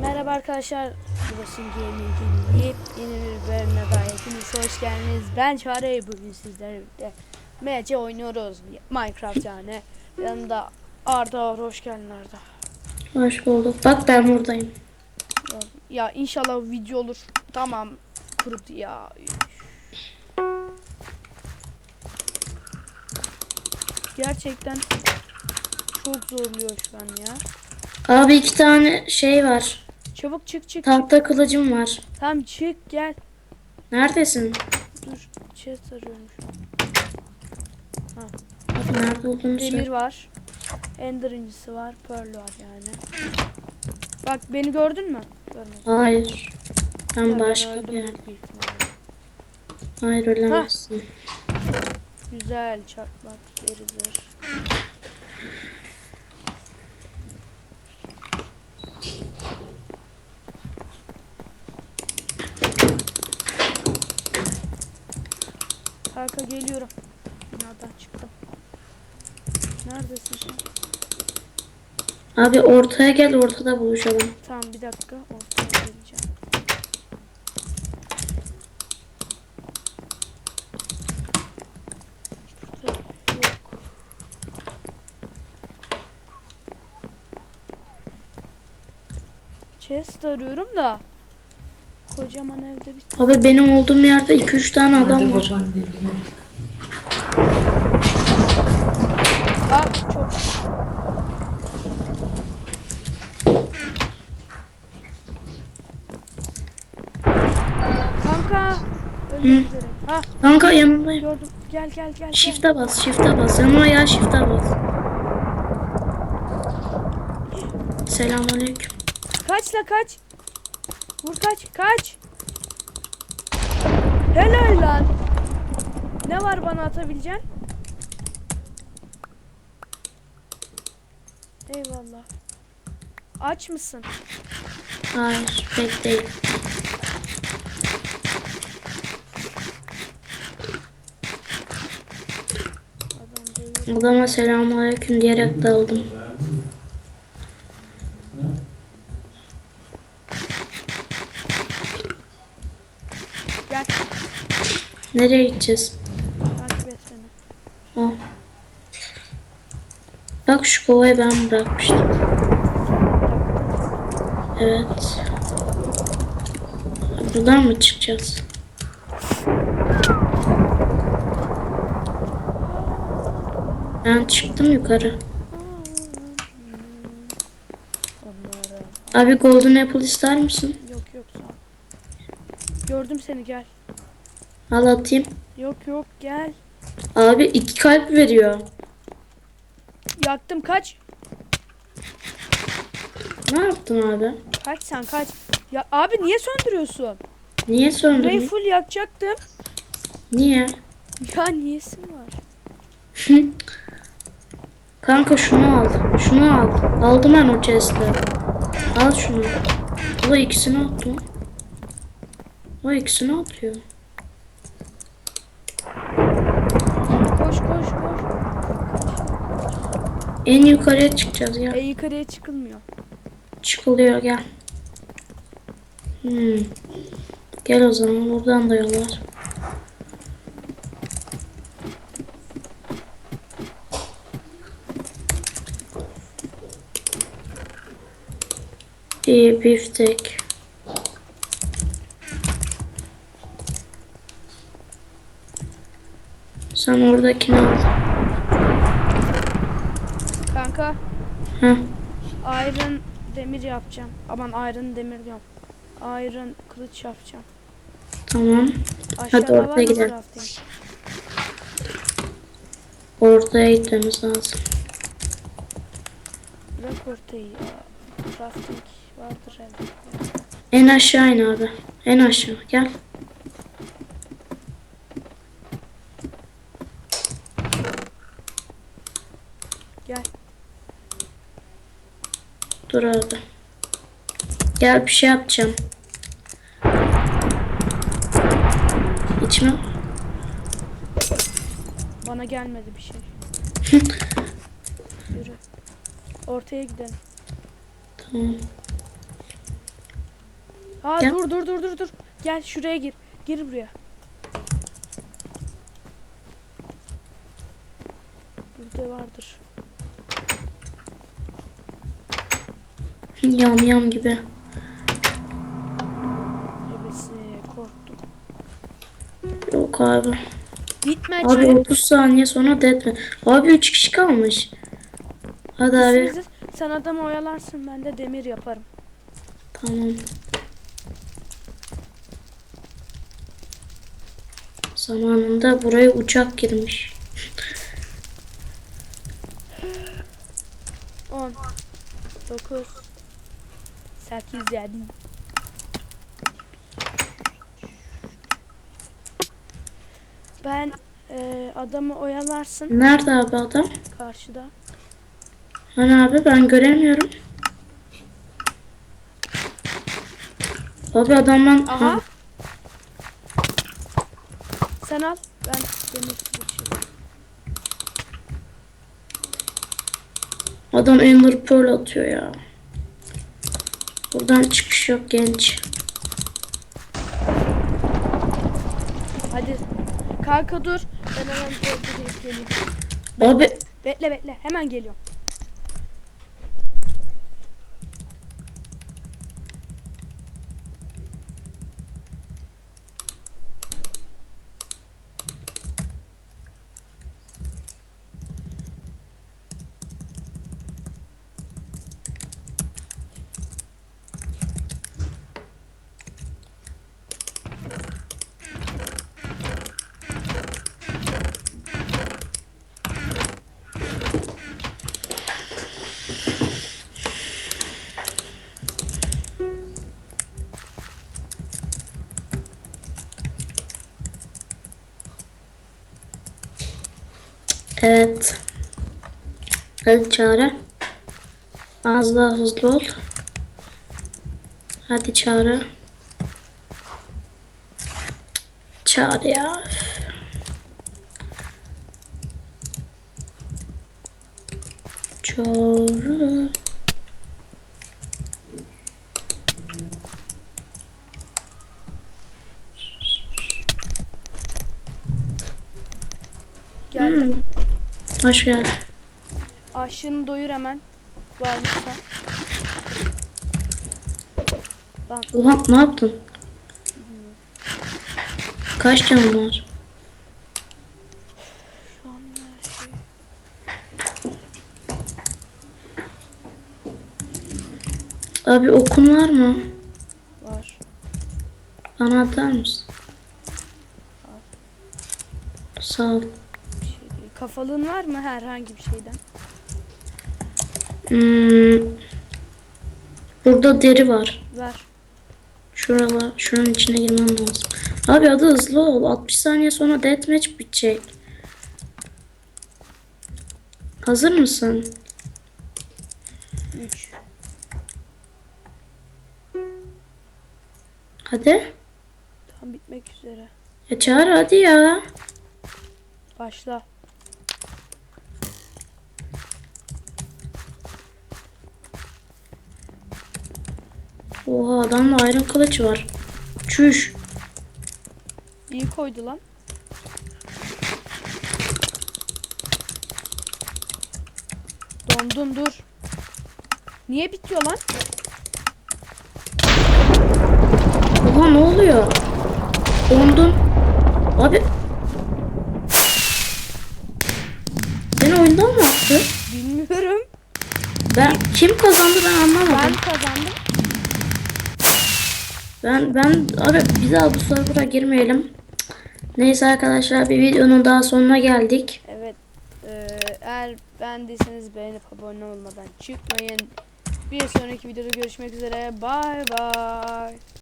Merhaba arkadaşlar. Burası Gaming'in yepyeni bir bölümüne daha hepiniz hoş geldiniz. Ben Çare bugün sizlerle birlikte MC oynuyoruz. Minecraft yani. Yanında Arda var. Hoş geldin Arda. Hoş bulduk. Bak ben buradayım. Ya inşallah video olur. Tamam. Kurudu ya. Gerçekten çok zorluyor şu an ya. Abi iki tane şey var. Çabuk çık çık çık. Tahta kılıcım var. Tamam çık gel. Neredesin? Dur. Chest arıyorum şu an. Nerede olduğunu Demir var. Ender incisi var. Pearl var yani. Bak beni gördün mü? Görmedim. Hayır. Ya Ben ben başka öldüm bir yer. büyük ihtimalle. Hayır ölemezsin. Güzel çarpmak deridir. Kanka geliyorum. Binadan çıktım. Neredesin sen? Abi ortaya gel ortada buluşalım. Tamam bir dakika ortaya geleceğim. Chest arıyorum da. Kocaman evde bir Abi benim olduğum yerde 2-3 tane adam var. Aa çok. Kanka. Dilerim. Ha Kanka yanındayım. gördüm. Gel gel gel. gel. Shift'e bas, shift'e bas. Yanıma ya shift'e bas. Selamünaleyküm. Kaç la kaç. Vur kaç kaç. Helal lan. Ne var bana atabileceğin? Eyvallah. Aç mısın? Hayır, pek değil. Adam değil. Adama selamünaleyküm diyerek daldım. Gel Nereye gideceğiz? takip et beni. Al. Bak şu kovayı ben bırakmıştım. Evet. Buradan mı çıkacağız? Ben çıktım yukarı. Abi Golden Apple ister misin? Yok yok sağ ol. Gördüm seni gel. Al atayım. Yok yok gel. Abi iki kalp veriyor. Yaktım kaç. Ne yaptın abi? Kaç sen kaç. Ya abi niye söndürüyorsun? Niye Burayı söndürdün? full yakacaktım. Niye? Ya niyesin var? Kanka şunu al. Şunu al. Aldım ben o chest'i. Al şunu. O da ikisini attı. O ikisini atıyor. En yukarıya çıkacağız ya. E yukarıya çıkılmıyor. Çıkılıyor gel. Hmm. Gel o zaman buradan da yol var. İyi biftek. Sen oradakini al. Kanka Heh. iron demir yapacağım. Aman iron demir diyorum. Iron kılıç yapacağım. Tamam. Aşağıda ortaya var mı gidelim. Ortaya gitmemiz lazım. Bırak ortayı ya. Crafting vardır elde. En aşağı in abi. En aşağı. Gel. Dur abi. Gel bir şey yapacağım. İçme. Bana gelmedi bir şey. Yürü. Ortaya gidelim. Tamam. Aa Gel. dur dur dur dur dur. Gel şuraya gir. Gir buraya. Burada vardır. Yam yam gibi. Ebesi korktum. Yok abi. Gitme Abi çare. 30 saniye sonra deadman. Abi 3 kişi kalmış. Hadi abi. Siz- Sen adamı oyalarsın ben de demir yaparım. Tamam. Zamanında buraya uçak girmiş. 10 9 8 7 Ben e, adamı oyalarsın Nerede abi adam? karşıda. Hani abi ben göremiyorum. Abi adamdan Aha. Ha, Sen al. Ben demir adam Ender Pearl atıyor ya. Buradan çıkış yok genç. Hadi. Kanka dur. Ben hemen öldürüp geleyim. Abi Bekle bekle. Hemen geliyorum. Evet. Hadi Çağrı. Az daha hızlı ol. Hadi Çağrı. Çağrı ya. Çağrı. Geldim. Hmm. Hoş geldin. Aşını doyur hemen. Varmışsa. Lan Ulan ne yaptın? Kaç canın var? şey. Abi okun var mı? Var. Bana atar mısın? Sağ ol. Kafalığın var mı herhangi bir şeyden? Hmm. Burada deri var. Ver. Şurada, şuranın içine girmem lazım. Abi hadi hızlı ol. 60 saniye sonra deathmatch bitecek. Hazır mısın? 3. Hadi. Tam bitmek üzere. Ya çağır hadi ya. Başla. Oha adamda ayrım kılıç var. Çüş. İyi koydu lan. Dondun dur. Niye bitiyor lan? Oha ne oluyor? Dondum. Abi. Beni oyundan mı attı? Bilmiyorum. Ben kim kazandı ben anlamadım. Ben. Ben ben abi bir daha bu server'a girmeyelim. Neyse arkadaşlar bir videonun daha sonuna geldik. Evet. eee, eğer beğendiyseniz beğenip abone olmadan çıkmayın. Bir sonraki videoda görüşmek üzere. Bay bay.